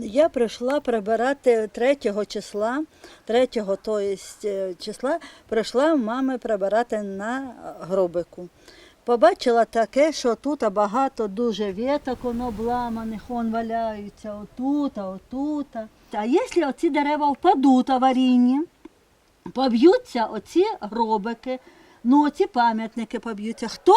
Я прийшла прибирати 3 числа, 3 то е, числа прийшла мами прибирати на гробику. Побачила таке, що тут багато дуже віток, обламаних, вон валяються отут, отут. А якщо оці дерева впадуть аварійні, поб'ються оці гробики, ну оці пам'ятники поб'ються. Хто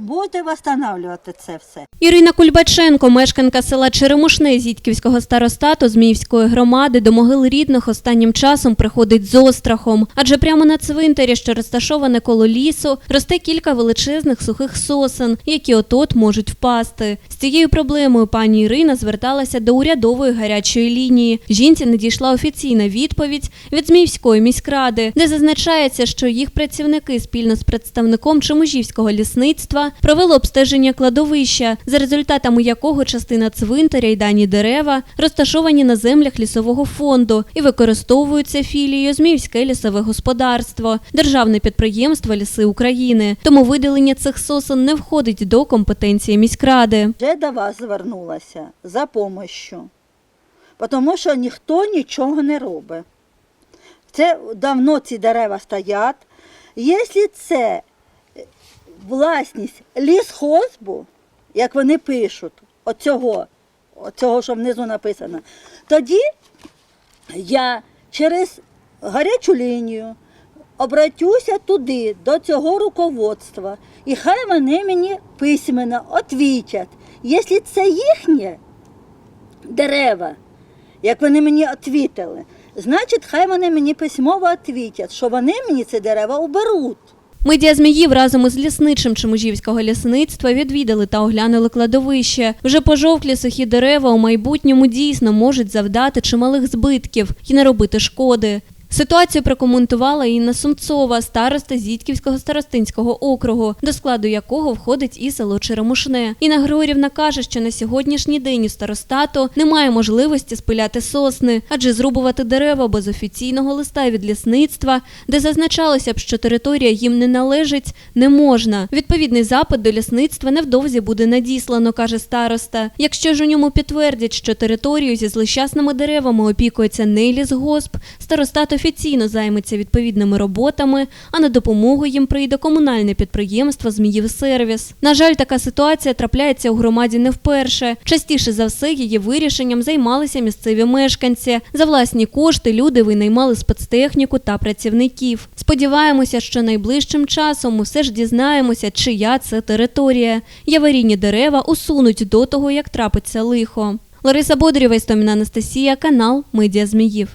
буде встановлювати це все? Ірина Кульбаченко, мешканка села Черемушне Зітьківського старостату Зміївської громади, до могил рідних останнім часом приходить з острахом. Адже прямо на цвинтарі, що розташоване коло лісу, росте кілька величезних сухих сосен, які от-от можуть впасти. З цією проблемою пані Ірина зверталася до урядової гарячої лінії. Жінці надійшла офіційна відповідь від Зміївської міськради, де зазначається, що їх працівники спільно з представником Чемужівського лісництва провели обстеження кладовища, за результатами якого частина цвинтаря й дані дерева розташовані на землях лісового фонду і використовуються філією Зміївське лісове господарство, державне підприємство Ліси України. Тому видалення цих сосен не входить до компетенції міськради. вже до вас звернулася за допомогою, тому що ніхто нічого не робить. Це давно ці дерева стоять. Якщо це власність лісхозбу, як вони пишуть, оцього, оцього, що внизу написано, тоді я через гарячу лінію обратюся туди, до цього руководства, і хай вони мені письменно відвітять, якщо це їхнє дерева, як вони мені відповіли, значить, хай вони мені письмово відповідять, що вони мені ці дерева уберуть. Медіа Зміїв разом із лісничим Чемужівського лісництва відвідали та оглянули кладовище. Вже пожовклі сухі дерева у майбутньому дійсно можуть завдати чималих збитків і наробити шкоди. Ситуацію прокоментувала Інна Сумцова, староста Зітківського старостинського округу, до складу якого входить і село Черемушне. Інна Григорівна каже, що на сьогоднішній день у старостату немає можливості спиляти сосни, адже зрубувати дерева без офіційного листа від лісництва, де зазначалося б, що територія їм не належить, не можна. Відповідний запит до лісництва невдовзі буде надіслано, каже староста. Якщо ж у ньому підтвердять, що територію зі злощасними деревами опікується не лісгосп, старостат офіційно займеться відповідними роботами, а на допомогу їм прийде комунальне підприємство Зміїв сервіс. На жаль, така ситуація трапляється у громаді не вперше. Частіше за все її вирішенням займалися місцеві мешканці. За власні кошти люди винаймали спецтехніку та працівників. Сподіваємося, що найближчим часом все ж дізнаємося, чия це територія. І аварійні дерева усунуть до того, як трапиться лихо. Лариса Бодрєва, Істоміна Анастасія, канал Медіа Зміїв.